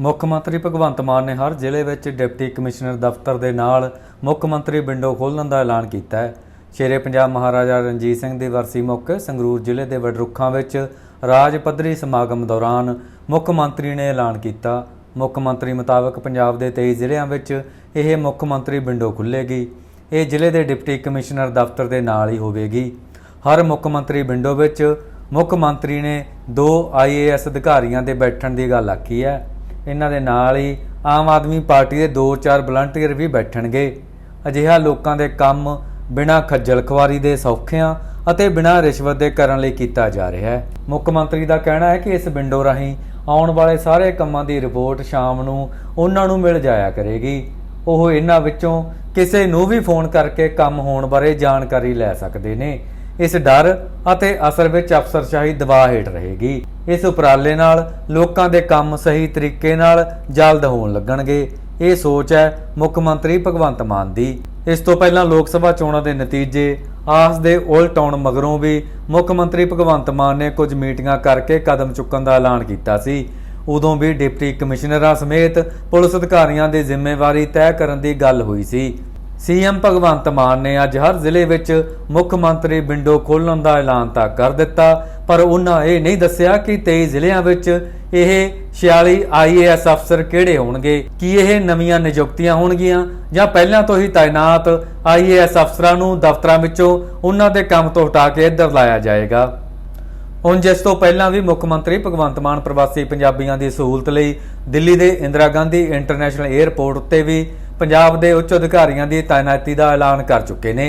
ਮੁੱਖ ਮੰਤਰੀ ਭਗਵੰਤ ਮਾਨ ਨੇ ਹਰ ਜ਼ਿਲ੍ਹੇ ਵਿੱਚ ਡਿਪਟੀ ਕਮਿਸ਼ਨਰ ਦਫ਼ਤਰ ਦੇ ਨਾਲ ਮੁੱਖ ਮੰਤਰੀ ਵਿੰਡੋ ਖੋਲ੍ਹਣ ਦਾ ਐਲਾਨ ਕੀਤਾ ਹੈ। ਸ਼ੇਰੇ ਪੰਜਾਬ ਮਹਾਰਾਜਾ ਰਣਜੀਤ ਸਿੰਘ ਦੀ ਵਰਸੀ ਮੌਕੇ ਸੰਗਰੂਰ ਜ਼ਿਲ੍ਹੇ ਦੇ ਵਡਰੁੱਖਾਂ ਵਿੱਚ ਰਾਜ ਪੱਧਰੀ ਸਮਾਗਮ ਦੌਰਾਨ ਮੁੱਖ ਮੰਤਰੀ ਨੇ ਐਲਾਨ ਕੀਤਾ। ਮੁੱਖ ਮੰਤਰੀ ਮੁਤਾਬਕ ਪੰਜਾਬ ਦੇ 23 ਜ਼ਿਲ੍ਹਿਆਂ ਵਿੱਚ ਇਹ ਮੁੱਖ ਮੰਤਰੀ ਵਿੰਡੋ ਖੁੱਲ੍ਹੇਗੀ। ਇਹ ਜ਼ਿਲ੍ਹੇ ਦੇ ਡਿਪਟੀ ਕਮਿਸ਼ਨਰ ਦਫ਼ਤਰ ਦੇ ਨਾਲ ਹੀ ਹੋਵੇਗੀ। ਹਰ ਮੁੱਖ ਮੰਤਰੀ ਵਿੰਡੋ ਵਿੱਚ ਮੁੱਖ ਮੰਤਰੀ ਨੇ ਦੋ ਆਈਏਐਸ ਅਧਿਕਾਰੀਆਂ ਦੇ ਬੈਠਣ ਦੀ ਗੱਲ ਆਖੀ ਹੈ। ਇਹਨਾਂ ਦੇ ਨਾਲ ਹੀ ਆਮ ਆਦਮੀ ਪਾਰਟੀ ਦੇ 2-4 ਵਲੰਟੀਅਰ ਵੀ ਬੈਠਣਗੇ। ਅਜਿਹਾ ਲੋਕਾਂ ਦੇ ਕੰਮ ਬਿਨਾਂ ਖੱਜਲ ਖੁਆਰੀ ਦੇ ਸੌਖਿਆਂ ਅਤੇ ਬਿਨਾਂ ਰਿਸ਼ਵਤ ਦੇ ਕਰਨ ਲਈ ਕੀਤਾ ਜਾ ਰਿਹਾ ਹੈ। ਮੁੱਖ ਮੰਤਰੀ ਦਾ ਕਹਿਣਾ ਹੈ ਕਿ ਇਸ ਵਿੰਡੋ ਰਾਹੀਂ ਆਉਣ ਵਾਲੇ ਸਾਰੇ ਕੰਮਾਂ ਦੀ ਰਿਪੋਰਟ ਸ਼ਾਮ ਨੂੰ ਉਹਨਾਂ ਨੂੰ ਮਿਲ ਜਾਇਆ ਕਰੇਗੀ। ਉਹ ਇਹਨਾਂ ਵਿੱਚੋਂ ਕਿਸੇ ਨੂੰ ਵੀ ਫੋਨ ਕਰਕੇ ਕੰਮ ਹੋਣ ਬਾਰੇ ਜਾਣਕਾਰੀ ਲੈ ਸਕਦੇ ਨੇ। ਇਸ ਡਰ ਅਤੇ ਅਸਰ ਵਿੱਚ ਅਫਸਰਸ਼ਾਹੀ ਦਬਾਅ ਹੇਠ ਰਹੇਗੀ। ਇਸ ਉਪਰਾਲੇ ਨਾਲ ਲੋਕਾਂ ਦੇ ਕੰਮ ਸਹੀ ਤਰੀਕੇ ਨਾਲ ਜਲਦ ਹੋਣ ਲੱਗਣਗੇ। ਇਹ ਸੋਚ ਹੈ ਮੁੱਖ ਮੰਤਰੀ ਭਗਵੰਤ ਮਾਨ ਦੀ। ਇਸ ਤੋਂ ਪਹਿਲਾਂ ਲੋਕ ਸਭਾ ਚੋਣਾਂ ਦੇ ਨਤੀਜੇ ਆਸ ਦੇ ਉਲਟ ਆਉਣ ਮਗਰੋਂ ਵੀ ਮੁੱਖ ਮੰਤਰੀ ਭਗਵੰਤ ਮਾਨ ਨੇ ਕੁਝ ਮੀਟਿੰਗਾਂ ਕਰਕੇ ਕਦਮ ਚੁੱਕਣ ਦਾ ਐਲਾਨ ਕੀਤਾ ਸੀ। ਉਦੋਂ ਵੀ ਡਿਪਟੀ ਕਮਿਸ਼ਨਰਾਂ ਸਮੇਤ ਪੁਲਿਸ ਅਧਿਕਾਰੀਆਂ ਦੀ ਜ਼ਿੰਮੇਵਾਰੀ ਤੈਅ ਕਰਨ ਦੀ ਗੱਲ ਹੋਈ ਸੀ। ਸੀਐਮ ਭਗਵੰਤ ਮਾਨ ਨੇ ਅੱਜ ਹਰ ਜ਼ਿਲ੍ਹੇ ਵਿੱਚ ਮੁੱਖ ਮੰਤਰੀ ਵਿੰਡੋ ਖੋਲ੍ਹਣ ਦਾ ਐਲਾਨ ਤਾਂ ਕਰ ਦਿੱਤਾ, ਪਰ ਉਹਨਾਂ ਇਹ ਨਹੀਂ ਦੱਸਿਆ ਕਿ 23 ਜ਼ਿਲ੍ਹਿਆਂ ਵਿੱਚ ਇਹ 46 ਆਈਏਐਸ ਅਫਸਰ ਕਿਹੜੇ ਹੋਣਗੇ, ਕੀ ਇਹ ਨਵੀਆਂ ਨਿਯੁਕਤੀਆਂ ਹੋਣਗੀਆਂ, ਜਾਂ ਪਹਿਲਾਂ ਤੋਂ ਹੀ ਤਾਇਨਾਤ ਆਈਏਐਸ ਅਫਸਰਾਂ ਨੂੰ ਦਫ਼ਤਰਾਂ ਵਿੱਚੋਂ ਉਹਨਾਂ ਦੇ ਕੰਮ ਤੋਂ ਹਟਾ ਕੇ ਇੱਧਰ ਲਾਇਆ ਜਾਏਗਾ। ਹੁਣ ਜਿਸ ਤੋਂ ਪਹਿਲਾਂ ਵੀ ਮੁੱਖ ਮੰਤਰੀ ਭਗਵੰਤ ਮਾਨ ਪ੍ਰਵਾਸੀ ਪੰਜਾਬੀਆਂ ਦੀ ਸਹੂਲਤ ਲਈ ਦਿੱਲੀ ਦੇ ਇੰਦਰਾ ਗਾਂਧੀ ਇੰਟਰਨੈਸ਼ਨਲ 에ਅਰਪੋਰਟ ਉੱਤੇ ਵੀ ਪੰਜਾਬ ਦੇ ਉੱਚ ਅਧਿਕਾਰੀਆਂ ਦੀ ਤਾਇਨਾਤੀ ਦਾ ਐਲਾਨ ਕਰ ਚੁੱਕੇ ਨੇ।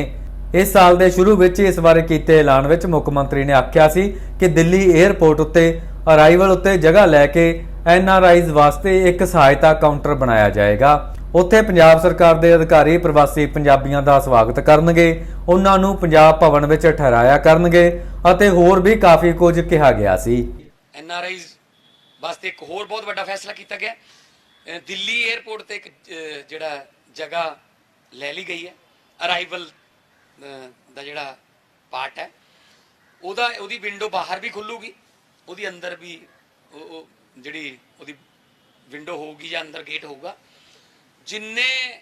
ਇਸ ਸਾਲ ਦੇ ਸ਼ੁਰੂ ਵਿੱਚ ਇਸ ਬਾਰੇ ਕੀਤੇ ਐਲਾਨ ਵਿੱਚ ਮੁੱਖ ਮੰਤਰੀ ਨੇ ਆਖਿਆ ਸੀ ਕਿ ਦਿੱਲੀ 에ਅਰਪੋਰਟ ਉੱਤੇ ਅਰਾਈਵਲ ਉੱਤੇ ਜਗ੍ਹਾ ਲੈ ਕੇ ਐਨਆਰਆਈਜ਼ ਵਾਸਤੇ ਇੱਕ ਸਹਾਇਤਾ ਕਾਊਂਟਰ ਬਣਾਇਆ ਜਾਏਗਾ। ਉੱਥੇ ਪੰਜਾਬ ਸਰਕਾਰ ਦੇ ਅਧਿਕਾਰੀ, ਪ੍ਰਵਾਸੀ ਪੰਜਾਬੀਆਂ ਦਾ ਸਵਾਗਤ ਕਰਨਗੇ। ਉਹਨਾਂ ਨੂੰ ਪੰਜਾਬ ਭਵਨ ਵਿੱਚ ਠਹਿਰਾਇਆ ਕਰਨਗੇ ਅਤੇ ਹੋਰ ਵੀ ਕਾਫੀ ਕੁਝ ਕਿਹਾ ਗਿਆ ਸੀ। ਐਨ ਵਾਸਤੇ ਇੱਕ ਹੋਰ ਬਹੁਤ ਵੱਡਾ ਫੈਸਲਾ ਕੀਤਾ ਗਿਆ। ਦਿੱਲੀ 에ਅਰਪੋਰਟ ਤੇ ਇੱਕ ਜਿਹੜਾ ਜਗ੍ਹਾ ਲੈ ਲਈ ਗਈ ਹੈ। ਅਰਾਈਵਲ ਦਾ ਜਿਹੜਾ ਪਾਰਟ ਹੈ। ਉਹਦਾ, ਉਹਦੀ ਵਿੰਡੋ ਬਾਹਰ ਵੀ ਖੁੱਲੂਗੀ। ਉਹਦੀ ਅੰਦਰ ਵੀ ਉਹ ਜਿਹੜੀ ਉਹਦੀ ਵਿੰਡੋ ਹੋਊਗੀ ਜਾਂ ਅੰਦਰ ਗੇਟ ਹੋਊਗਾ। ਜਿੰਨੇ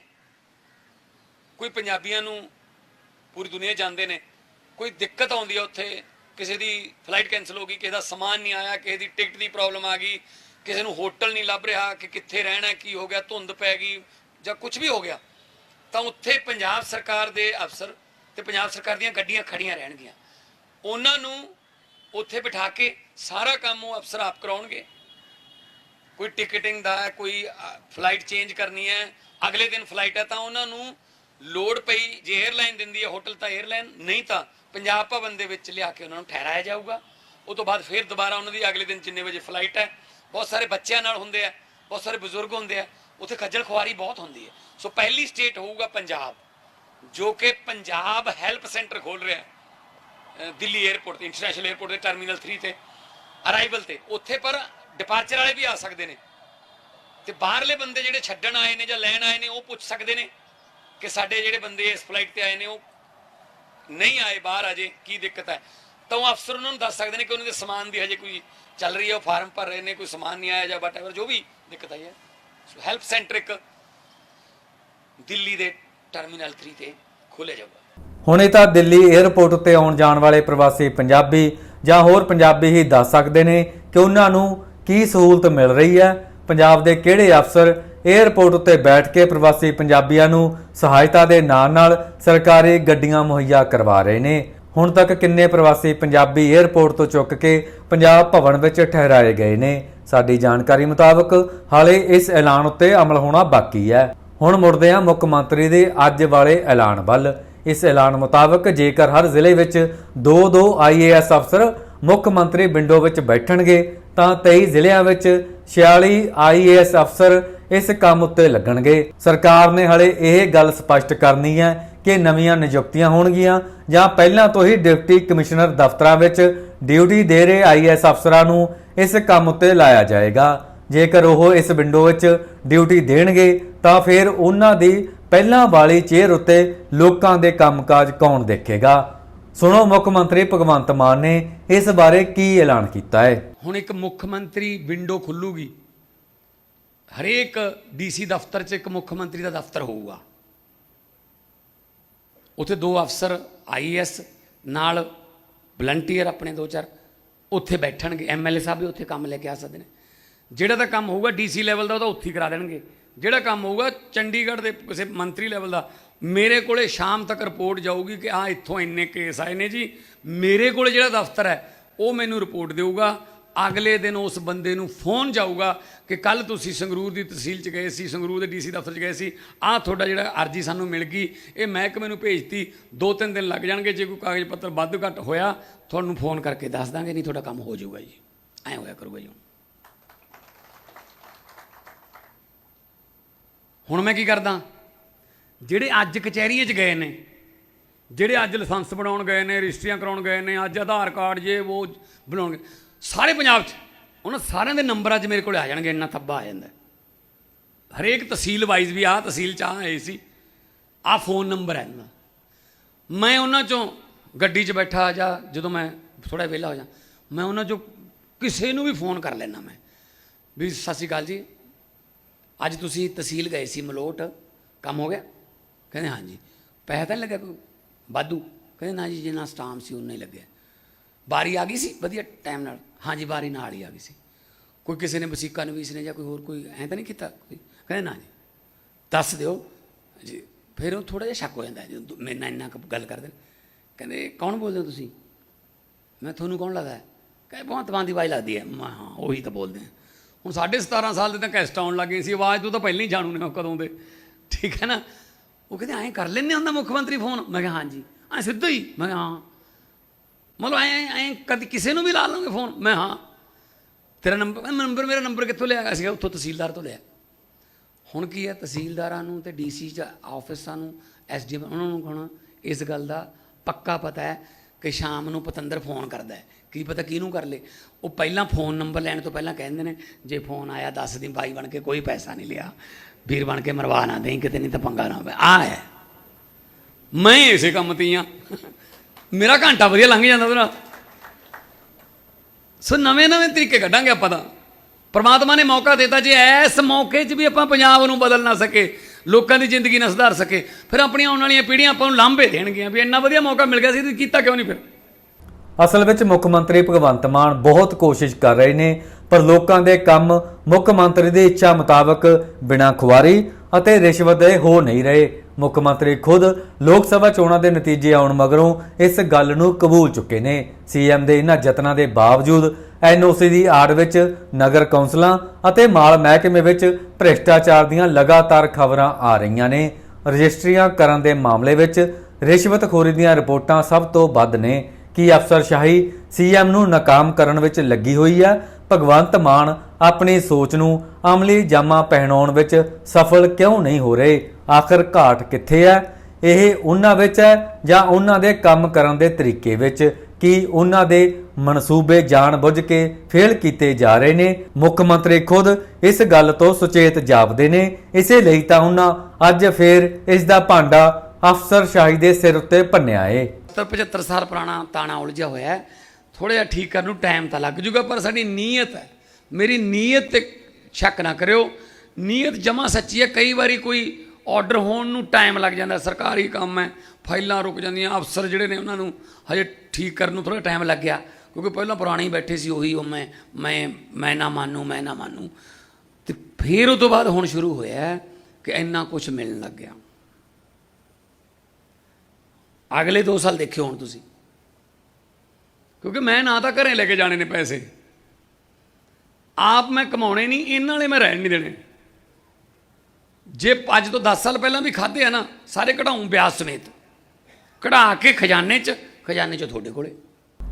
ਕੋਈ ਪੰਜਾਬੀਆਂ ਨੂੰ ਪੂਰੀ ਦੁਨੀਆ ਜਾਂਦੇ ਨੇ, ਕੋਈ ਦਿੱਕਤ ਆਉਂਦੀ ਹੈ ਉੱਥੇ, ਕਿਸੇ ਦੀ ਫਲਾਈਟ ਕੈਨਸਲ ਹੋ ਗਈ, ਕਿਸੇ ਦਾ ਸਮਾਨ ਨਹੀਂ ਆਇਆ, ਕਿਸੇ ਦੀ ਟਿਕਟ ਦੀ ਪ੍ਰੋਬਲਮ ਆ ਗਈ ਕਿਸੇ ਨੂੰ ਹੋਟਲ ਨਹੀਂ ਲੱਭ ਰਿਹਾ ਕਿ ਕਿੱਥੇ ਰਹਿਣਾ, ਕੀ ਹੋ ਗਿਆ, ਧੁੰਦ ਪੈ ਗਈ ਜਾਂ ਕੁਝ ਵੀ ਹੋ ਗਿਆ, ਤਾਂ ਉੱਥੇ ਪੰਜਾਬ ਸਰਕਾਰ ਦੇ ਅਫਸਰ ਤੇ ਪੰਜਾਬ ਸਰਕਾਰ ਦੀਆਂ ਗੱਡੀਆਂ ਖੜੀਆਂ ਰਹਿਣਗੀਆਂ। ਉਹਨਾਂ ਨੂੰ ਉੱਥੇ ਬਿਠਾ ਕੇ ਸਾਰਾ ਕੰਮ ਉਹ ਅਫਸਰ ਆਪ ਕਰਾਉਣਗੇ। ਕੋਈ ਟਿਕਟਿੰਗ ਦਾ ਹੈ, ਕੋਈ ਫਲਾਈਟ ਚੇਂਜ ਕਰਨੀ ਹੈ, ਅਗਲੇ ਦਿਨ ਫਲਾਈਟ ਹੈ, ਤਾਂ ਉਹਨਾਂ ਨੂੰ ਲੋਡ ਪਈ, ਜੇ 에ਅਰਲਾਈਨ ਦਿੰਦੀ ਹੈ ਹੋਟਲ ਤਾਂ 에ਅਰਲਾਈਨ ਨਹੀਂ ਤਾਂ ਪੰਜਾਬ ਭਵਨ ਦੇ ਵਿੱਚ ਲਿਆ ਕੇ ਉਹਨਾਂ ਨੂੰ ਠਹਿਰਾਇਆ ਜਾਊਗਾ। ਉਹ ਤੋਂ ਬਾਅਦ ਫਿਰ ਦੁਬਾਰਾ ਉਹਨਾਂ ਦੀ ਅਗਲੇ ਦਿਨ ਜਿੰਨੇ ਵਜੇ ਫਲਾਈਟ ਹੈ ਬਹੁਤ ਸਾਰੇ ਬੱਚਿਆਂ ਨਾਲ ਹੁੰਦੇ ਆ, ਬਹੁਤ ਸਾਰੇ ਬਜ਼ੁਰਗ ਹੁੰਦੇ ਆ, ਉੱਥੇ ਖੱਜਲ ਖੁਆਰੀ ਬਹੁਤ ਹੁੰਦੀ ਹੈ। ਸੋ ਪਹਿਲੀ ਸਟੇਟ ਹੋਊਗਾ ਪੰਜਾਬ, ਜੋ ਕਿ ਪੰਜਾਬ ਹੈਲਪ ਸੈਂਟਰ ਖੋਲ ਰਿਹਾ ਹੈ। ਦਿੱਲੀ 에ਅਰਪੋਰਟ ਤੇ ਇੰਟਰਨੈਸ਼ਨਲ 에ਅਰਪੋਰਟ ਦੇ ਟਰਮੀਨਲ 3 ਤੇ ਅਰਾਈਵਲ ਤੇ, ਉੱਥੇ ਪਰ ਡਿਪਾਰਚਰ ਵਾਲੇ ਵੀ ਆ ਸਕਦੇ ਨੇ। ਤੇ ਬਾਹਰਲੇ ਬੰਦੇ ਜਿਹੜੇ ਛੱਡਣ ਆਏ ਨੇ ਜਾਂ ਲੈਣ ਆਏ ਨੇ, ਉਹ ਪੁੱਛ ਸਕਦੇ ਨੇ ਕਿ ਸਾਡੇ ਜਿਹੜੇ ਬੰਦੇ ਇਸ ਫਲਾਈਟ ਤੇ ਆਏ ਨੇ, ਉਹ ਨਹੀਂ ਆਏ ਬਾਹਰ ਅਜੇ, ਕੀ ਦਿੱਕਤ ਹੈ? ਤਾਂ ਉਹ ਅਫਸਰ ਉਹਨਾਂ ਨੂੰ ਦੱਸ ਸਕਦੇ ਨੇ ਕਿ ਉਹਨਾਂ ਦੇ ਸਮਾਨ ਦੀ ਹਜੇ ਕੋਈ ਚੱਲ ਰਹੀ ਹੈ, ਉਹ ਫਾਰਮ ਭਰ ਰਹੇ ਨੇ, ਕੋਈ ਸਮਾਨ ਨਹੀਂ ਆਇਆ ਜਾਂ ਵਟਐਵਰ ਜੋ ਵੀ ਦਿੱਕਤ ਆਈ ਹੈ। ਸੋ ਹੈਲਪ ਸੈਂਟਰ ਇੱਕ ਦਿੱਲੀ ਦੇ ਟਰਮੀਨਲ 3 ਤੇ ਖੋਲ੍ਹਿਆ ਜਾਊਗਾ। ਹੁਣੇ ਤਾਂ ਦਿੱਲੀ 에ਅਰਪੋਰਟ ਉੱਤੇ ਆਉਣ ਜਾਣ ਵਾਲੇ ਪ੍ਰਵਾਸੀ ਪੰਜਾਬੀ ਜਾਂ ਹੋਰ ਪੰਜਾਬੀ ਹੀ ਦੱਸ ਸਕਦੇ ਨੇ ਕਿ ਉਹਨਾਂ ਨੂੰ ਕੀ ਸਹੂਲਤ ਮਿਲ ਰਹੀ ਹੈ। ਪੰਜਾਬ ਦੇ ਕਿਹੜੇ ਅਫਸਰ 에ਅਰਪੋਰਟ ਉੱਤੇ ਬੈਠ ਕੇ ਪ੍ਰਵਾਸੀ ਪੰਜਾਬੀਆਂ ਨੂੰ ਸਹਾਇਤਾ ਦੇ ਨਾਲ ਨਾਲ ਸਰਕਾਰੀ ਗੱਡੀਆਂ ਮੁਹੱਈਆ ਕਰਵਾ ਰਹੇ ਨੇ? ਹੁਣ ਤੱਕ ਕਿੰਨੇ ਪ੍ਰਵਾਸੀ ਪੰਜਾਬੀ 에ਅਰਪੋਰਟ ਤੋਂ ਚੁੱਕ ਕੇ ਪੰਜਾਬ ਭਵਨ ਵਿੱਚ ਠਹਿਰਾਏ ਗਏ ਨੇ? ਸਾਡੀ ਜਾਣਕਾਰੀ ਮੁਤਾਬਕ ਹਾਲੇ ਇਸ ਐਲਾਨ ਉੱਤੇ ਅਮਲ ਹੋਣਾ ਬਾਕੀ ਹੈ। ਹੁਣ ਮੁੜਦੇ ਹਾਂ ਮੁੱਖ ਮੰਤਰੀ ਦੇ ਅੱਜ ਵਾਲੇ ਐਲਾਨ ਵੱਲ। ਇਸ ਐਲਾਨ ਮੁਤਾਬਕ ਜੇਕਰ ਹਰ ਜ਼ਿਲ੍ਹੇ ਵਿੱਚ 2-2 ਆਈਏਐਸ ਅਫਸਰ ਮੁੱਖ ਮੰਤਰੀ ਵਿੰਡੋ ਵਿੱਚ ਬੈਠਣਗੇ, ਤਾਂ 23 ਜ਼ਿਲ੍ਹਿਆਂ ਵਿੱਚ 46 ਆਈਏਐਸ ਅਫਸਰ ਇਸ ਕੰਮ ਉੱਤੇ ਲੱਗਣਗੇ। ਸਰਕਾਰ ਨੇ ਹਲੇ ਇਹ ਗੱਲ ਸਪਸ਼ਟ ਕਰਨੀ ਹੈ ਕਿ ਨਵੀਆਂ ਨਿਯੁਕਤੀਆਂ ਹੋਣਗੀਆਂ ਜਾਂ ਪਹਿਲਾਂ ਤੋਂ ਹੀ ਡਿਪਟੀ ਕਮਿਸ਼ਨਰ ਦਫ਼ਤਰਾਂ ਵਿੱਚ ਡਿਊਟੀ ਦੇ ਰਹੇ ਆਈਏਐਸ ਅਫਸਰਾਂ ਨੂੰ ਇਸ ਕੰਮ ਉੱਤੇ ਲਾਇਆ ਜਾਏਗਾ। ਜੇਕਰ ਉਹ ਇਸ ਵਿੰਡੋ ਵਿੱਚ ਡਿਊਟੀ ਦੇਣਗੇ, ਤਾਂ ਫਿਰ ਉਹਨਾਂ ਦੀ ਪਹਿਲਾਂ ਵਾਲੀ ਚੇਅਰ ਉੱਤੇ ਲੋਕਾਂ ਦੇ ਕੰਮਕਾਜ ਕੌਣ ਦੇਖੇਗਾ? ਸੁਣੋ, ਮੁੱਖ ਮੰਤਰੀ ਭਗਵੰਤ ਮਾਨ ਨੇ ਇਸ ਬਾਰੇ ਕੀ ਐਲਾਨ ਕੀਤਾ ਹੈ? ਹੁਣ ਇੱਕ ਮੁੱਖ ਮੰਤਰੀ ਵਿੰਡੋ ਖੁੱਲੂਗੀ। ਹਰੇਕ ਡੀਸੀ ਦਫ਼ਤਰ 'ਚ ਇੱਕ ਮੁੱਖ ਮੰਤਰੀ ਦਾ ਦਫ਼ਤਰ ਹੋਊਗਾ। ਉੱਥੇ ਦੋ ਅਫਸਰ ਆਈਐਸ ਨਾਲ ਵਲੰਟੀਅਰ ਆਪਣੇ ਦੋ ਚਾਰ ਉੱਥੇ ਬੈਠਣਗੇ। ਐਮਐਲਏ ਸਾਹਿਬ ਵੀ ਉੱਥੇ ਕੰਮ ਲੈ ਕੇ ਆ ਸਕਦੇ ਨੇ। ਜਿਹੜਾ ਤਾਂ ਕੰਮ ਹੋਊਗਾ ਡੀਸੀ ਲੈਵਲ ਦਾ ਉਹ ਤਾਂ ਉੱਥੇ ਹੀ ਕਰਾ ਦੇਣਗੇ। ਜਿਹੜਾ ਕੰਮ ਹੋਊਗਾ ਚੰਡੀਗੜ੍ਹ ਦੇ ਕਿਸੇ ਮੰਤਰੀ ਲੈਵਲ ਦਾ। ਮੇਰੇ ਕੋਲੇ ਸ਼ਾਮ ਤੱਕ ਰਿਪੋਰਟ ਜਾਊਗੀ ਕਿ ਆ ਇੱਥੋਂ ਇੰਨੇ ਕੇਸ ਆਏ ਨੇ ਜੀ। ਮੇਰੇ ਕੋਲੇ ਜਿਹੜਾ ਦਫ਼ਤਰ ਹੈ, ਉਹ ਮੈਨੂੰ ਰਿਪੋਰਟ ਦੇਊਗਾ। ਅਗਲੇ ਦਿਨ ਉਸ ਬੰਦੇ ਨੂੰ ਫੋਨ ਜਾਊਗਾ ਕਿ ਕੱਲ ਤੁਸੀਂ ਸੰਗਰੂਰ ਦੀ ਤਹਿਸੀਲ ਚ ਗਏ ਸੀ, ਸੰਗਰੂਰ ਦੇ ਡੀਸੀ ਦਫ਼ਤਰ ਚ ਗਏ ਸੀ। ਆਹ ਤੁਹਾਡਾ ਜਿਹੜਾ ਅਰਜੀ ਸਾਨੂੰ ਮਿਲ ਗਈ, ਇਹ ਮਹਿਕਮੇ ਨੂੰ ਭੇਜਤੀ। ਦੋ ਤਿੰਨ ਦਿਨ ਲੱਗ ਜਾਣਗੇ, ਜੇ ਕੋਈ ਕਾਗਜ਼ ਪੱਤਰ ਵੱਧ ਘੱਟ ਹੋਇਆ, ਤੁਹਾਨੂੰ ਫੋਨ ਕਰਕੇ ਦੱਸ ਦਾਂਗੇ, ਨਹੀਂ ਤੁਹਾਡਾ ਕੰਮ ਹੋ ਜਾਊਗਾ ਜੀ। ਐਂ ਹੋਇਆ ਕਰੂਗਾ ਜੀ ਹੁਣ। ਹੁਣ ਮੈਂ ਕੀ ਕਰਦਾ? ਜਿਹੜੇ ਅੱਜ ਕਚਹਿਰੀਆਂ 'ਚ ਗਏ ਨੇ, ਜਿਹੜੇ ਅੱਜ ਲਾਇਸੈਂਸ ਬਣਾਉਣ ਗਏ ਨੇ, ਰਜਿਸਟਰੀਆਂ ਕਰਾਉਣ ਗਏ ਨੇ, ਅੱਜ ਆਧਾਰ ਕਾਰਡ ਜੇ ਉਹ ਬਣਾਉਣ ਸਾਰੇ ਪੰਜਾਬ 'ਚ। ਉਹਨਾਂ ਸਾਰਿਆਂ ਦੇ ਨੰਬਰ ਅੱਜ ਮੇਰੇ ਕੋਲ ਆ ਜਾਣਗੇ, ਇੰਨਾ ਥੱਬਾ ਆ ਜਾਂਦਾ। ਹਰੇਕ ਤਹਿਸੀਲ ਵਾਈਜ਼ ਵੀ ਆਹ ਤਹਿਸੀਲ 'ਚ ਆਹ ਆਏ ਸੀ। ਆਹ ਫੋਨ ਨੰਬਰ ਹੈ ਇਹਨਾਂ ਮੈਂ ਉਹਨਾਂ 'ਚੋਂ ਗੱਡੀ 'ਚ ਬੈਠਾ ਜਾਂ ਜਦੋਂ ਮੈਂ ਥੋੜਾ ਵਿਹਲਾ ਹੋ ਜਾ, ਮੈਂ ਉਹਨਾਂ 'ਚੋਂ ਕਿਸੇ ਨੂੰ ਵੀ ਫੋਨ ਕਰ ਲੈਣਾ ਮੈਂ। ਵੀ ਸਤਿ ਸ਼੍ਰੀ ਅਕਾਲ ਜੀ, ਅੱਜ ਤੁਸੀਂ ਤਹਿਸੀਲ ਗਏ ਸੀ ਮਲੋਟ, ਕੰਮ ਹੋ ਗਿਆ? ਕਹਿੰਦੇ ਹਾਂਜੀ। ਪੈਸਾ ਤਾਂ ਨਹੀਂ ਲੱਗਿਆ ਕੋਈ? ਵਾਧੂ। ਕਹਿੰਦੇ ਨਾ ਜੀ, ਜਿੰਨਾ ਸਟਾਮ ਸੀ ਉਨਾ ਹੀ ਲੱਗਿਆ। ਬਾਰੀ ਆ ਗਈ ਸੀ? ਵਧੀਆ, ਟਾਈਮ ਨਾਲ। ਹਾਂਜੀ ਵਾਰੀ ਨਾਲ ਹੀ ਆ ਗਈ ਸੀ। ਕੋਈ ਕਿਸੇ ਨੇ ਵਸੀਕਾ ਨਵੀਸ ਨੇ ਜਾਂ ਕੋਈ ਹੋਰ ਕੋਈ ਐਂ ਤਾਂ ਨਹੀਂ ਕੀਤਾ? ਕੋਈ ਕਹਿੰਦੇ ਨਾ ਜੀ। ਦੱਸ ਦਿਓ। ਜੀ ਫਿਰ ਉਹ ਥੋੜਾ ਜਿਹਾ ਸ਼ੱਕ ਹੋ ਜਾਂਦਾ ਹੈ, ਜਦੋਂ ਮੇਰੇ ਨਾਲ ਇੰਨਾ ਕੁ ਗੱਲ ਕਰਦੇ ਕਹਿੰਦੇ ਕੌਣ ਬੋਲਦੇ ਹੋ ਤੁਸੀਂ? ਮੈਂ ਤੁਹਾਨੂੰ ਕੌਣ ਲੱਗਦਾ ਹੈ? ਕਹਿੰਦੇ ਬਹੁਤ ਮਾਨ ਦੀ ਆਵਾਜ਼ ਲੱਗਦੀ ਹੈ। ਮੈਂ ਹਾਂ ਉਹੀ ਤਾਂ ਬੋਲਦੇ ਹਾਂ ਹੁਣ ਸਾਢੇ 17 ਸਾਲ ਦੇ ਤਾਂ ਕੈਸਟ ਆਉਣ ਲੱਗੇ ਸੀ। ਆਵਾਜ਼ ਤੋਂ ਤਾਂ ਪਹਿਲਾਂ ਹੀ ਜਾਣੂ ਨੇ ਉਹ ਕਦੋਂ ਦੇ। ਠੀਕ ਹੈ ਨਾ? ਉਹ ਕਹਿੰਦੇ ਐਂ ਕਰ ਲੈਂਦੇ ਹੁੰਦਾ ਮੁੱਖ ਮੰਤਰੀ ਫੋਨ? ਮੈਂ ਕਿਹਾ ਹਾਂਜੀ। ਐਂ ਸਿੱਧਾ ਹੀ ਮੈਂ ਕਿਹਾ ਹਾਂ। ਮਤਲਬ ਐਂ ਐਂ ਕਦੀ ਕਿਸੇ ਨੂੰ ਵੀ ਲਾ ਲਵਾਂਗੇ ਫੋਨ। ਮੈਂ ਹਾਂ, ਤੇਰਾ ਨੰਬਰ ਨੰਬਰ, ਮੇਰਾ ਨੰਬਰ ਕਿੱਥੋਂ ਲਿਆ ਸੀਗਾ ਉੱਥੋਂ ਤਹਿਸੀਲਦਾਰ ਤੋਂ ਲਿਆ। ਹੁਣ ਕੀ ਹੈ? ਤਹਿਸੀਲਦਾਰਾਂ ਨੂੰ ਤੇ ਡੀਸੀ ਚ ਆਫਿਸਾਂ ਨੂੰ ਐਸਡੀਐਮ ਉਹਨਾਂ ਨੂੰ ਹੁਣ ਇਸ ਗੱਲ ਦਾ ਪੱਕਾ ਪਤਾ ਹੈ ਕਿ ਸ਼ਾਮ ਨੂੰ ਪਤੰਦਰ ਫੋਨ ਕਰਦਾ ਹੈ। ਕੀ ਪਤਾ ਕਿਹਨੂੰ ਕਰ ਲੇ। ਉਹ ਪਹਿਲਾਂ ਫੋਨ ਨੰਬਰ ਲੈਣ ਤੋਂ ਪਹਿਲਾਂ ਕਹਿੰਦੇ ਨੇ, ਜੇ ਫੋਨ ਆਇਆ ਦੱਸ ਦੀ ਬਾਈ ਬਣ ਕੇ ਕੋਈ ਪੈਸਾ ਨਹੀਂ ਲਿਆ, ਵੀਰ ਬਣ ਕੇ ਮਰਵਾ ਨਾ ਦੇਈਂ, ਕਿਤੇ ਨਹੀਂ ਤਾਂ ਪੰਗਾ ਨਾ ਹੋਵੇ। ਆ ਹੈ। ਮੈਂ ਇਸੇ ਕੰਮ ਤੇ ਹੀ ਆ ਮੇਰਾ ਘੰਟਾ ਵਧੀਆ ਲੰਘ ਜਾਂਦਾ ਉਹਦੇ ਨਾਲ ਸੋ ਨਵੇਂ ਨਵੇਂ ਤਰੀਕੇ ਕੱਢਾਂਗੇ ਆਪਾਂ ਤਾਂ। ਪਰਮਾਤਮਾ ਨੇ ਮੌਕਾ ਦਿੱਤਾ ਜੇ ਐਸ ਮੌਕੇ 'ਚ ਵੀ ਆਪਾਂ ਪੰਜਾਬ ਨੂੰ ਬਦਲ ਨਾ ਸਕੇ, ਲੋਕਾਂ ਦੀ ਜ਼ਿੰਦਗੀ ਨਾ ਸੁਧਾਰ ਸਕੇ, ਫਿਰ ਆਪਣੀਆਂ ਆਉਣ ਵਾਲੀਆਂ ਪੀੜ੍ਹੀਆਂ ਆਪਾਂ ਨੂੰ ਲਾਂਭੇ ਦੇਣਗੀਆਂ ਵੀ ਇੰਨਾ ਵਧੀਆ ਮੌਕਾ ਮਿਲ ਗਿਆ ਸੀ ਤੇ ਕੀਤਾ ਕਿਉਂ ਨਹੀਂ ਫਿਰ? ਅਸਲ ਵਿੱਚ ਮੁੱਖ ਮੰਤਰੀ ਭਗਵੰਤ ਮਾਨ ਬਹੁਤ ਕੋਸ਼ਿਸ਼ ਕਰ ਰਹੇ ਨੇ, ਪਰ ਲੋਕਾਂ ਦੇ ਕੰਮ ਮੁੱਖ ਮੰਤਰੀ ਦੀ ਇੱਛਾ ਮੁਤਾਬਕ ਬਿਨਾਂ ਖੁਆਰੀ ਅਤੇ ਰਿਸ਼ਵਤ ਦੇ ਹੋ ਨਹੀਂ ਰਹੇ। ਮੁੱਖ ਮੰਤਰੀ ਖੁਦ ਲੋਕ ਸਭਾ ਚੋਣਾਂ ਦੇ ਨਤੀਜੇ ਆਉਣ ਮਗਰੋਂ ਇਸ ਗੱਲ ਨੂੰ ਕਬੂਲ ਚੁੱਕੇ ਨੇ। ਸੀਐਮ ਦੇ ਇਹਨਾਂ ਯਤਨਾਂ ਦੇ ਬਾਵਜੂਦ ਐਨਓਸੀ ਦੀ ਆੜ ਵਿੱਚ ਨਗਰ ਕੌਂਸਲਾਂ ਅਤੇ ਮਾਲ ਮਹਿਕਮੇ ਵਿੱਚ ਭ੍ਰਿਸ਼ਟਾਚਾਰ ਦੀਆਂ ਲਗਾਤਾਰ ਖਬਰਾਂ ਆ ਰਹੀਆਂ ਨੇ। ਰਜਿਸਟਰੀਆਂ ਕਰਨ ਦੇ ਮਾਮਲੇ ਵਿੱਚ ਰਿਸ਼ਵਤਖੋਰੀ ਦੀਆਂ ਰਿਪੋਰਟਾਂ ਸਭ ਤੋਂ ਵੱਧ ਨੇ। ਕਿ ਅਫਸਰਸ਼ਾਹੀ ਸੀਐਮ ਨੂੰ ਨਾਕਾਮ ਕਰਨ ਵਿੱਚ ਲੱਗੀ ਹੋਈ ਹੈ? ਭਗਵੰਤ ਮਾਨ ਆਪਣੀ ਸੋਚ ਨੂੰ ਅਮਲੀ ਜਾਮਾ ਪਹਿਨਾਉਣ ਵਿੱਚ ਸਫਲ ਕਿਉਂ ਨਹੀਂ ਹੋ ਰਹੇ? ਆਖਰ ਘਾਟ ਕਿੱਥੇ ਹੈ? ਇਹ ਉਹਨਾਂ ਵਿੱਚ ਹੈ ਜਾਂ ਉਹਨਾਂ ਦੇ ਕੰਮ ਕਰਨ ਦੇ ਤਰੀਕੇ ਵਿੱਚ? ਕਿ ਉਹਨਾਂ ਦੇ ਮਨਸੂਬੇ ਜਾਣ-ਬੁੱਝ ਕੇ ਫੇਲ ਕੀਤੇ ਜਾ ਰਹੇ ਨੇ? ਮੁੱਖ ਮੰਤਰੀ ਖੁਦ ਇਸ ਗੱਲ ਤੋਂ ਸੁਚੇਤ ਜਾਪਦੇ ਨੇ। ਇਸੇ ਲਈ ਤਾਂ ਉਹਨਾਂ ਅੱਜ ਫੇਰ ਇਸ ਦਾ ਭਾਂਡਾ ਅਫਸਰਸ਼ਾਹੀ ਦੇ ਸਿਰ ਉੱਤੇ ਭੰਨਿਆ ਏ। 75 ਸਾਲ ਪੁਰਾਣਾ ਤਾਣਾ ਉਲਝਿਆ ਹੋਇਆ ਹੈ। ਥੋੜਾ ਜਿਹਾ ਠੀਕ ਕਰਨ ਨੂੰ ਟਾਈਮ ਤਾਂ ਲੱਗ ਜੂਗਾ ਪਰ ਸਾਡੀ ਨੀਅਤ ਹੈ। ਮੇਰੀ ਨੀਅਤ ਤੇ ਸ਼ੱਕ ਨਾ ਕਰਿਓ। ਨੀਅਤ ਜਮਾ ਸੱਚੀ ਹੈ, ਕਈ ਵਾਰੀ ਕੋਈ ਆਰਡਰ ਹੋਣ ਨੂੰ ਟਾਈਮ ਲੱਗ ਜਾਂਦਾ, ਸਰਕਾਰੀ ਕੰਮ ਹੈ, ਫਾਈਲਾਂ ਰੁਕ ਜਾਂਦੀਆਂ, ਅਫਸਰ ਜਿਹੜੇ ਨੇ ਉਹਨਾਂ ਨੂੰ ਹਜੇ ਠੀਕ ਕਰਨ ਨੂੰ ਥੋੜਾ ਟਾਈਮ ਲੱਗ ਗਿਆ, ਕਿਉਂਕਿ ਪਹਿਲਾਂ ਪੁਰਾਣੇ ਹੀ ਬੈਠੇ ਸੀ, ਉਹੀ ਉਹ ਮੈਂ ਮੈਂ ਮੈਂ ਨਾ ਮੰਨੂ, ਮੈਂ ਨਾ ਮੰਨੂ। ਤੇ ਫਿਰ ਉਹ ਤੋਂ ਬਾਅਦ ਹੁਣ ਸ਼ੁਰੂ ਹੋਇਆ ਕਿ ਇੰਨਾ ਕੁਝ ਮਿਲਣ ਲੱਗ ਗਿਆ। ਅਗਲੇ 2 ਸਾਲ ਦੇਖਿਓ ਹੁਣ ਤੁਸੀਂ। ਕਿਉਂਕਿ ਮੈਂ ਨਾ ਤਾਂ ਘਰੇ ਲੈ ਕੇ ਜਾਣੇ ਨੇ ਪੈਸੇ। ਆਪ ਮੈਂ ਕਮਾਉਣੇ ਨਹੀਂ, ਇਹਨਾਂ ਵਾਲੇ ਮੈਂ ਰਹਿਣ ਨਹੀਂ ਦੇਣੇ। ਜੇ ਅੱਜ ਤੋਂ 10 ਸਾਲ ਪਹਿਲਾਂ ਵੀ ਖਾਦੇ ਆ ਨਾ, ਸਾਰੇ ਕਢਾਉਂ ਵਿਆਜ ਸਮੇਤ। ਕਢਾ ਕੇ ਖਜ਼ਾਨੇ 'ਚ ਖਜ਼ਾਨੇ 'ਚ ਤੁਹਾਡੇ ਕੋਲੇ।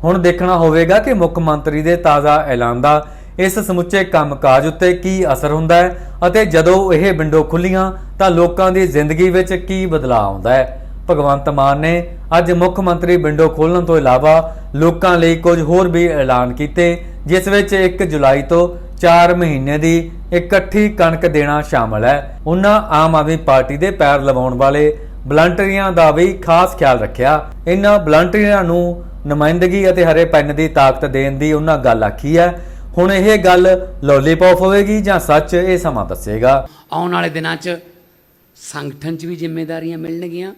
ਹੁਣ ਦੇਖਣਾ ਹੋਵੇਗਾ ਕਿ ਮੁੱਖ ਮੰਤਰੀ ਦੇ ਤਾਜ਼ਾ ਐਲਾਨ ਦਾ ਇਸ ਸਮੁੱਚੇ ਕੰਮਕਾਜ ਉੱਤੇ ਕੀ ਅਸਰ ਹੁੰਦਾ ਹੈ ਅਤੇ ਜਦੋਂ ਇਹ ਵਿੰਡੋ ਖੁੱਲੀਆਂ ਤਾਂ ਲੋਕਾਂ ਦੀ ਜ਼ਿੰਦਗੀ ਵਿੱਚ ਕੀ ਬਦਲਾਅ ਆਉਂਦਾ ਹੈ। ਭਗਵੰਤ ਮਾਨ ਨੇ ਅੱਜ ਮੁੱਖ ਮੰਤਰੀ ਵਿੰਡੋ ਖੋਲਣ ਤੋਂ ਇਲਾਵਾ ਲੋਕਾਂ ਲਈ ਕੁਝ ਹੋਰ ਵੀ ਐਲਾਨ ਕੀਤੇ, ਜਿਸ ਵਿੱਚ 1 ਜੁਲਾਈ ਤੋਂ 4 ਮਹੀਨੇ ਦੀ ਇਕੱਠੀ ਕਣਕ ਦੇਣਾ ਸ਼ਾਮਲ ਹੈ। ਉਹਨਾਂ ਆਮ ਆਦਮੀ ਪਾਰਟੀ ਦੇ ਪੈਰ ਲਵਾਉਣ ਵਾਲੇ ਵਲੰਟੀਅਰਾਂ ਦਾ ਵੀ ਖਾਸ ਖਿਆਲ ਰੱਖਿਆ। ਇਹਨਾਂ ਵਲੰਟੀਅਰਾਂ ਨੂੰ ਨੁਮਾਇੰਦਗੀ ਅਤੇ ਹਰੇ ਪੈਨ ਦੀ ਤਾਕਤ ਦੇਣ ਦੀ ਉਹਨਾਂ ਗੱਲ ਆਖੀ ਹੈ। ਹੁਣ ਇਹ ਗੱਲ ਲੋਲੀਪੌਪ ਹੋਵੇਗੀ ਜਾਂ ਸੱਚ ਇਹ ਸਮਾਂ ਦੱਸੇਗਾ। ਆਉਣ ਵਾਲੇ ਦਿਨਾਂ 'ਚ ਸੰਗਠਨ 'ਚ ਵੀ ਜ਼ਿੰਮੇਵਾਰੀਆਂ ਮਿਲਣਗੀਆਂ।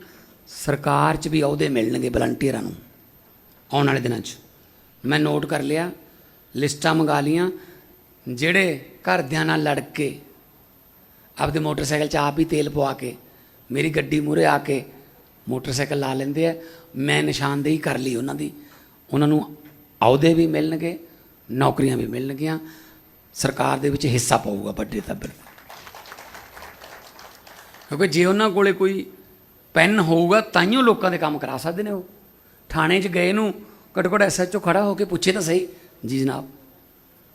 ਸਰਕਾਰ 'ਚ ਵੀ ਅਹੁਦੇ ਮਿਲਣਗੇ ਵਲੰਟੀਅਰਾਂ ਨੂੰ, ਆਉਣ ਵਾਲੇ ਦਿਨਾਂ 'ਚ। ਮੈਂ ਨੋਟ ਕਰ ਲਿਆ, ਲਿਸਟਾਂ ਮੰਗਾ ਲੀਆਂ ਜਿਹੜੇ ਘਰਦਿਆਂ ਨਾਲ ਲੜ ਕੇ, ਆਪਦੇ ਮੋਟਰਸਾਈਕਲ 'ਚ ਆਪ ਹੀ ਤੇਲ ਪਵਾ ਕੇ, ਮੇਰੀ ਗੱਡੀ ਮੂਹਰੇ ਆ ਕੇ ਮੋਟਰਸਾਈਕਲ ਲਾ ਲੈਂਦੇ ਆ, ਮੈਂ ਨਿਸ਼ਾਨਦੇਹੀ ਕਰ ਲਈ ਉਹਨਾਂ ਦੀ। ਉਹਨਾਂ ਨੂੰ ਅਹੁਦੇ ਵੀ ਮਿਲਣਗੇ, ਨੌਕਰੀਆਂ ਵੀ ਮਿਲਣਗੀਆਂ, ਸਰਕਾਰ ਦੇ ਵਿੱਚ ਹਿੱਸਾ ਪਊਗਾ ਵੱਡੇ ਤੱਬਰ ਕਿਉਂਕਿ ਜੇ ਉਹਨਾਂ ਕੋਲੇ ਕੋਈ ਪੈਨ ਹੋਊਗਾ ਤਾਈਓ ਲੋਕਾਂ ਦੇ ਕੰਮ ਕਰਾ ਸਕਦੇ ਨੇ ਉਹ। ਥਾਣੇ 'ਚ ਗਏ ਨੂੰ ਘੱਟੋ ਘੱਟ ਐਸਐਚਓ ਖੜਾ ਹੋ ਕੇ ਪੁੱਛੇ ਤਾਂ ਸਹੀ, ਜੀ ਜਨਾਬ,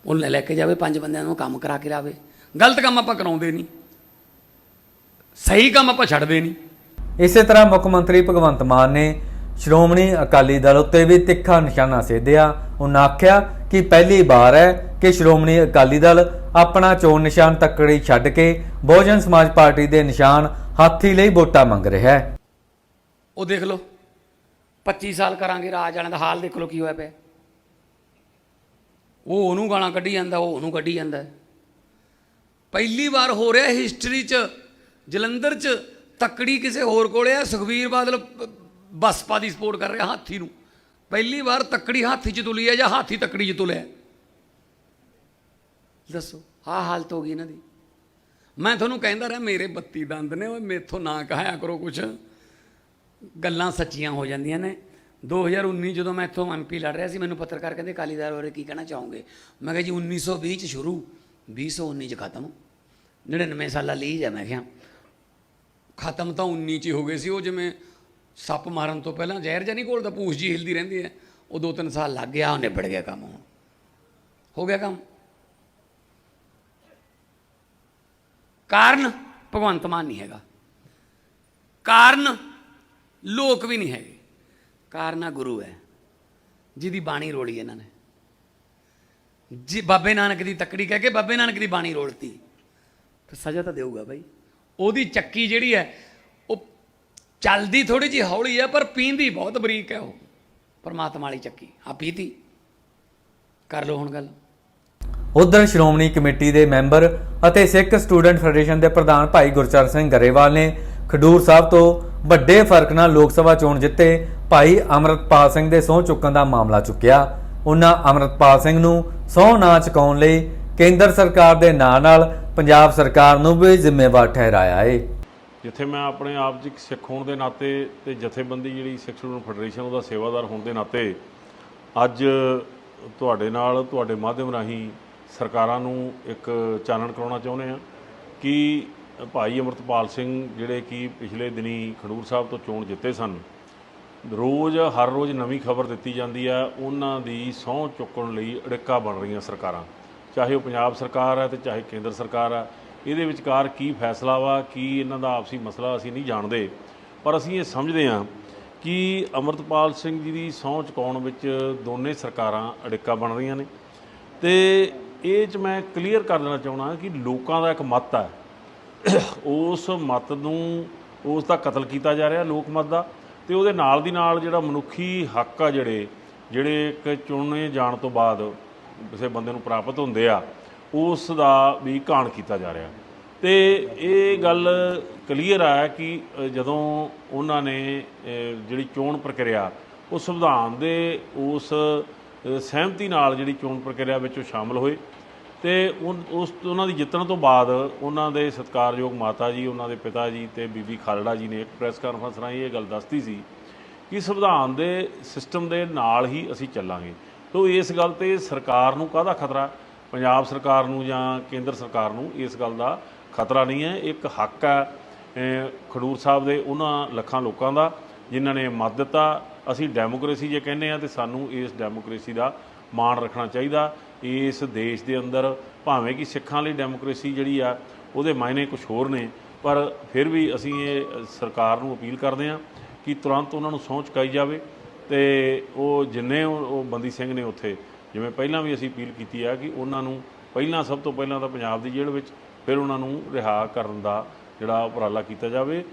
ਉਹ ਲੈ ਲੈ ਕੇ ਜਾਵੇ, ਪੰਜ ਬੰਦਿਆਂ ਨੂੰ ਕੰਮ ਕਰਾ ਕੇ ਲਾਵੇ। ਗਲਤ ਕੰਮ ਆਪਾਂ ਕਰਾਉਂਦੇ ਨਹੀਂ। ਸਹੀ ਕੰਮ ਆਪਾਂ ਛੱਡਦੇ ਨਹੀਂ। ਇਸੇ ਤਰ੍ਹਾਂ ਮੁੱਖ ਮੰਤਰੀ ਭਗਵੰਤ ਮਾਨ ਨੇ ਸ਼੍ਰੋਮਣੀ ਅਕਾਲੀ ਦਲ ਉੱਤੇ ਵੀ ਤਿੱਖਾ ਨਿਸ਼ਾਨਾ ਸੇਧਿਆ। ਉਹਨਾਂ ਆਖਿਆ ਕਿ ਪਹਿਲੀ ਵਾਰ ਹੈ ਕਿ ਸ਼੍ਰੋਮਣੀ ਅਕਾਲੀ ਦਲ ਆਪਣਾ ਚੋਣ ਨਿਸ਼ਾਨ ਤੱਕੜੀ ਛੱਡ ਕੇ ਬਹੁਜਨ ਸਮਾਜ ਪਾਰਟੀ ਦੇ ਨਿਸ਼ਾਨ ਹਾਥੀ ਲਈ ਵੋਟਾਂ ਮੰਗ ਰਿਹਾ ਹੈ। ਉਹ ਦੇਖ ਲਓ 25 ਸਾਲ ਕਰਾਂਗੇ ਰਾਜ ਵਾਲਿਆਂ ਦਾ ਹਾਲ ਦੇਖ ਲਓ ਕੀ ਹੋਇਆ ਪਿਆ। ਉਹ ਉਹਨੂੰ ਗਾਲਾਂ ਕੱਢੀ ਜਾਂਦਾ, ਉਹ ਉਹਨੂੰ ਕੱਢੀ ਜਾਂਦਾ। ਪਹਿਲੀ ਵਾਰ ਹੋ ਰਿਹਾ ਹਿਸਟਰੀ 'ਚ, ਜਲੰਧਰ 'ਚ ਤੱਕੜੀ ਕਿਸੇ ਹੋਰ ਕੋਲੇ ਆ, ਸੁਖਵੀਰ ਬਾਦਲ ਬਸਪਾ ਦੀ ਸਪੋਰਟ ਕਰ ਰਿਹਾ ਹਾਥੀ ਨੂੰ। ਪਹਿਲੀ ਵਾਰ ਤੱਕੜੀ ਹਾਥੀ 'ਚ ਤੁਲੀ ਹੈ ਜਾਂ ਹਾਥੀ ਤੱਕੜੀ 'ਚ ਤੁਲਿਆ। ਦੱਸੋ, ਆਹ ਹਾਲਤ ਹੋ ਗਈ ਇਹਨਾਂ ਦੀ। ਮੈਂ ਤੁਹਾਨੂੰ ਕਹਿੰਦਾ ਰਿਹਾ, ਮੇਰੇ 32 ਦੰਦ ਨੇ, ਓਏ ਮੇਥੋਂ ਨਾ ਕਹਾਇਆ ਕਰੋ ਕੁਛ। ਗੱਲਾਂ ਸੱਚੀਆਂ ਹੋ ਜਾਂਦੀਆਂ ਨੇ। 2019 ਜਦੋਂ ਮੈਂ ਇੱਥੋਂ ਐਮਪੀ ਲੜ ਰਿਹਾ ਸੀ, ਮੈਨੂੰ ਪੱਤਰਕਾਰ ਕਹਿੰਦੇ ਕਾਲੀਦਾਰ ਬਾਰੇ ਕੀ ਕਹਿਣਾ ਚਾਹੋਗੇ? ਮੈਂ ਕਿਹਾ, ਜੀ 1920 ਚ ਸ਼ੁਰੂ 2019 ਚ ਖਤਮ। 99 ਸਾਲਾ ਲੀਜ ਹੈ ਮੈਂ ਕਿਹਾ। ਖਤਮ ਤਾਂ 19 ਚ ਹੀ ਹੋ ਗਏ ਸੀ, ਉਹ ਜਿਵੇਂ ਸੱਪ ਮਾਰਨ ਤੋਂ ਪਹਿਲਾਂ ਜ਼ਹਿਰ ਜਾਂ ਨਹੀਂ ਘੋਲਦਾ ਪੂਛ ਜੀ ਹਿਲਦੀ ਰਹਿੰਦੀ ਹੈ। ਉਹ ਦੋ ਤਿੰਨ ਸਾਲ ਲੱਗ ਗਿਆ, ਉਹ ਨਿਬੜ ਗਿਆ ਕੰਮ ਹੁਣ। ਹੋ ਗਿਆ ਕੰਮ। ਕਾਰਨ ਭਗਵੰਤ ਮਾਨ ਨਹੀਂ ਹੈਗਾ। ਕਾਰਨ ਲੋਕ ਵੀ ਨਹੀਂ ਹੈਗੇ। ਕਾਰਨ ਆ ਗੁਰੂ ਹੈ, ਜਿਹਦੀ ਬਾਣੀ ਰੋਲੀ ਇਹਨਾਂ ਨੇ। ਜੀ, ਬਾਬੇ ਨਾਨਕ ਦੀ ਤੱਕੜੀ ਕਹਿ ਕੇ ਬਾਬੇ ਨਾਨਕ ਦੀ ਬਾਣੀ ਰੋਲਤੀ। ਤੇ ਸਜ਼ਾ ਤਾਂ ਦੇਊਗਾ ਬਾਈ। ਉਹਦੀ ਚੱਕੀ ਜਿਹੜੀ ਹੈ, ਉਹ ਚੱਲਦੀ ਥੋੜੀ ਜਿਹੀ ਹੌਲੀ ਹੈ, ਪਰ ਪੀਂਦੀ ਬਹੁਤ ਬਰੀਕ ਹੈ ਉਹ। ਪਰਮਾਤਮਾ ਵਾਲੀ ਚੱਕੀ ਆ ਪੀਤੀ। ਕਰ ਲਓ ਹੁਣ ਗੱਲ। ਉਧਰ ਸ਼੍ਰੋਮਣੀ ਕਮੇਟੀ ਦੇ ਮੈਂਬਰ ਅਤੇ ਸਿੱਖ ਸਟੂਡੈਂਟ ਫੈਡਰੇਸ਼ਨ ਦੇ ਪ੍ਰਧਾਨ ਭਾਈ ਗੁਰਚਰਨ ਸਿੰਘ ਗਰੇਵਾਲ ਨੇ ਖਡੂਰ ਸਾਹਿਬ ਤੋਂ ਵੱਡੇ ਫ਼ਰਕ ਨਾਲ ਲੋਕ ਸਭਾ ਚੋਣ ਜਿੱਤੇ ਭਾਈ ਅਮਰਤਪਾਲ ਸਿੰਘ ਦੇ ਸਹੁੰ ਚੁੱਕਣ ਦਾ ਮਾਮਲਾ ਚੁੱਕਿਆ। ਉਹਨਾਂ ਅਮਰਤਪਾਲ ਸਿੰਘ ਨੂੰ ਸਹੁੰ ਨਾ ਚੁਕਾਉਣ ਲਈ ਕੇਂਦਰ ਸਰਕਾਰ ਦੇ ਨਾਂ ਨਾਲ ਪੰਜਾਬ ਸਰਕਾਰ ਨੂੰ ਵੀ ਜ਼ਿੰਮੇਵਾਰ ਠਹਿਰਾਇਆ ਏ। ਜਿੱਥੇ ਮੈਂ ਆਪਣੇ ਆਪ 'ਚ ਸਿੱਖ ਹੋਣ ਦੇ ਨਾਤੇ ਤੇ ਜਥੇਬੰਦੀ ਜਿਹੜੀ ਸਿੱਖ ਸਟੂਡੈਂਟ ਫੈਡਰੇਸ਼ਨ, ਉਹਦਾ ਸੇਵਾਦਾਰ ਹੋਣ ਦੇ ਨਾਤੇ ਅੱਜ ਤੁਹਾਡੇ ਨਾਲ, ਤੁਹਾਡੇ ਮਾਧਿਅਮ ਰਾਹੀਂ ਸਰਕਾਰਾਂ ਨੂੰ ਇੱਕ ਚਾਨਣ ਕਰਾਉਣਾ ਚਾਹੁੰਦੇ ਆ ਕਿ ਭਾਈ ਅਮਰਤਪਾਲ ਸਿੰਘ ਜਿਹੜੇ ਕਿ ਪਿਛਲੇ ਦਿਨੀ ਖਡੂਰ ਸਾਹਿਬ ਤੋਂ ਚੋਣ ਜਿੱਤੇ ਸਨ, ਰੋਜ਼, ਹਰ ਰੋਜ਼ ਨਵੀਂ ਖਬਰ ਦਿੱਤੀ ਜਾਂਦੀ ਹੈ ਉਹਨਾਂ ਦੀ ਸਹੁੰ ਚੁੱਕਣ ਲਈ ਅੜਿੱਕਾ ਬਣ ਰਹੀਆਂ ਸਰਕਾਰਾਂ। ਚਾਹੇ ਉਹ ਪੰਜਾਬ ਸਰਕਾਰ ਹੈ ਤੇ ਚਾਹੇ ਕੇਂਦਰ ਸਰਕਾਰ ਹੈ ਇਹਦੇ ਵਿਚਕਾਰ ਕੀ ਫੈਸਲਾ ਵਾ, ਕੀ ਇਹਨਾਂ ਦਾ ਆਪਸੀ ਮਸਲਾ ਅਸੀਂ ਨਹੀਂ ਜਾਣਦੇ। ਪਰ ਅਸੀਂ ਇਹ ਸਮਝਦੇ ਹਾਂ ਕਿ ਅਮਰਤਪਾਲ ਸਿੰਘ ਜੀ ਦੀ ਸਹੁੰ ਚੁਕਾਉਣ ਵਿੱਚ ਦੋਨੇ ਸਰਕਾਰਾਂ ਅੜਿੱਕਾ ਬਣ ਰਹੀਆਂ ਨੇ ਤੇ ਇਹ ਚ ਮੈਂ ਕਲੀਅਰ ਕਰ ਦੇਣਾ ਚਾਹੁੰਦਾ ਕਿ ਲੋਕਾਂ ਦਾ ਇੱਕ ਮਤ ਹੈ ਉਸ ਮਤ ਨੂੰ, ਉਸ ਦਾ ਕਤਲ ਕੀਤਾ ਜਾ ਰਿਹਾ ਲੋਕ ਮਤ ਦਾ ਤੇ ਉਹਦੇ ਨਾਲ ਦੀ ਨਾਲ ਜਿਹੜਾ ਮਨੁੱਖੀ ਹੱਕ ਆ ਜਿਹੜੇ ਜਿਹੜੇ ਇੱਕ ਚੁਣੇ ਜਾਣ ਤੋਂ ਬਾਅਦ ਕਿਸੇ ਬੰਦੇ ਨੂੰ ਪ੍ਰਾਪਤ ਹੁੰਦੇ ਆ, ਉਸ ਦਾ ਵੀ ਘਾਣ ਕੀਤਾ ਜਾ ਰਿਹਾ। ਤੇ ਇਹ ਗੱਲ ਕਲੀਅਰ ਆ ਕਿ ਜਦੋਂ ਉਹਨਾਂ ਨੇ ਜਿਹੜੀ ਚੋਣ ਪ੍ਰਕਿਰਿਆ, ਉਹ ਸੰਵਿਧਾਨ ਦੇ ਉਸ ਸਹਿਮਤੀ ਨਾਲ ਜਿਹੜੀ ਚੋਣ ਪ੍ਰਕਿਰਿਆ ਵਿੱਚ ਉਹ ਸ਼ਾਮਲ ਹੋਏ ਤੇ ਉਨ- ਉਸ, ਉਹਨਾਂ ਦੀ ਜਿੱਤਣ ਤੋਂ ਬਾਅਦ ਉਹਨਾਂ ਦੇ ਸਤਿਕਾਰਯੋਗ ਮਾਤਾ ਜੀ, ਉਹਨਾਂ ਦੇ ਪਿਤਾ ਜੀ ਤੇ ਬੀਬੀ ਖਾਲੜਾ ਜੀ ਨੇ ਇੱਕ ਪ੍ਰੈਸ ਕਾਨਫਰੰਸ ਰਾਹੀਂ ਇਹ ਗੱਲ ਦੱਸਤੀ ਸੀ ਕਿ ਸੰਵਿਧਾਨ ਦੇ ਸਿਸਟਮ ਦੇ ਨਾਲ ਹੀ ਅਸੀਂ ਚੱਲਾਂਗੇ। ਤੋਂ ਇਸ ਗੱਲ ਤੇ ਸਰਕਾਰ ਨੂੰ ਕਾਹਦਾ ਖਤਰਾ? ਪੰਜਾਬ ਸਰਕਾਰ ਨੂੰ ਜਾਂ ਕੇਂਦਰ ਸਰਕਾਰ ਨੂੰ ਇਸ ਗੱਲ ਦਾ ਖਤਰਾ ਨਹੀਂ ਹੈ। ਇੱਕ ਹੱਕ ਹੈ ਖਡੂਰ ਸਾਹਿਬ ਦੇ ਉਹਨਾਂ ਲੱਖਾਂ ਲੋਕਾਂ ਦਾ ਜਿਨ੍ਹਾਂ ਨੇ ਮਤ ਦਿੱਤਾ ਅਸੀਂ ਡੈਮੋਕ੍ਰੇਸੀ ਜੇ ਕਹਿੰਦੇ ਆ ਤੇ ਸਾਨੂੰ ਇਸ ਡੈਮੋਕ੍ਰੇਸੀ ਦਾ ਮਾਣ ਰੱਖਣਾ ਚਾਹੀਦਾ। ਇਸ ਦੇਸ਼ ਦੇ ਅੰਦਰ ਭਾਵੇਂ ਕਿ ਸਿੱਖਾਂ ਲਈ ਡੈਮੋਕ੍ਰੇਸੀ ਜਿਹੜੀ ਆ, ਉਹਦੇ ਮਾਇਨੇ ਕੁਝ ਹੋਰ ਨੇ, ਪਰ ਫਿਰ ਵੀ ਅਸੀਂ ਇਹ ਸਰਕਾਰ ਨੂੰ ਅਪੀਲ ਕਰਦੇ ਹਾਂ ਕਿ ਤੁਰੰਤ ਉਹਨਾਂ ਨੂੰ ਸਹੁੰ ਚੁਕਾਈ ਜਾਵੇ ਤੇ ਉਹ ਜਿੰਨੇ ਉਹ ਬੰਦੀ ਸਿੰਘ ਨੇ ਉੱਥੇ, ਜਿਵੇਂ ਪਹਿਲਾਂ ਵੀ ਅਸੀਂ ਅਪੀਲ ਕੀਤੀ ਆ ਕਿ ਉਹਨਾਂ ਨੂੰ ਪਹਿਲਾਂ ਸਭ ਤੋਂ ਪਹਿਲਾਂ ਤਾਂ ਪੰਜਾਬ ਦੀ ਜੇਲ੍ਹ ਵਿੱਚ ਫਿਰ ਉਹਨਾਂ ਨੂੰ ਰਿਹਾ ਕਰਨ ਦਾ ਜਿਹੜਾ ਉਪਰਾਲਾ ਕੀਤਾ ਜਾਵੇ।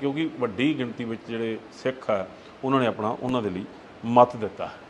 ਕਿਉਂਕਿ ਵੱਡੀ ਗਿਣਤੀ ਵਿੱਚ ਜਿਹੜੇ ਸਿੱਖ ਆ ਉਹਨਾਂ ਨੇ ਆਪਣਾ ਉਹਨਾਂ ਦੇ ਲਈ ਮਤ ਦਿੱਤਾ। ਹੈ